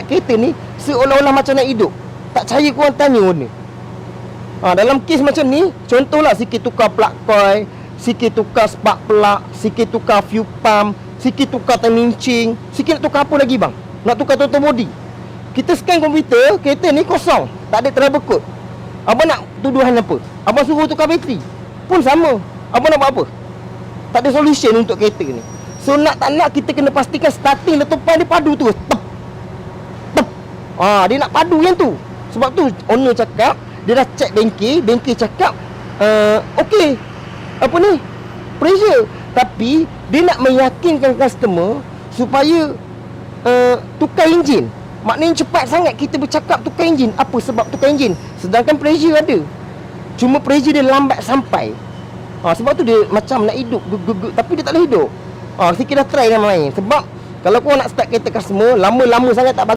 start kereta ni seolah-olah macam nak hidup. Tak percaya korang tanya ni. Ha, dalam kes macam ni, contohlah sikit tukar plug coil, sikit tukar spark plug, sikit tukar fuel pump, sikit tukar temincing, sikit nak tukar apa lagi bang? Nak tukar total body. Kita scan komputer, kereta ni kosong. Tak ada trouble code. Abang nak tuduhan apa? Abang suruh tukar bateri. Pun sama. Abang nak buat apa? Tak ada solution untuk kereta ni. So nak tak nak kita kena pastikan starting letupan dia padu terus. Tep. Ah, dia nak padu yang tu. Sebab tu owner cakap dia dah check bengkel, bengkel cakap uh, okey. Apa ni? Pressure. Tapi dia nak meyakinkan customer supaya uh, tukar enjin. Maknanya cepat sangat kita bercakap tukar enjin. Apa sebab tukar enjin? Sedangkan pressure ada. Cuma pressure dia lambat sampai. Ha, sebab tu dia macam nak hidup gug, gug, gug, Tapi dia tak boleh hidup ha, Sikit dah try dengan main Sebab Kalau kau nak start kereta customer Lama-lama sangat tak bagus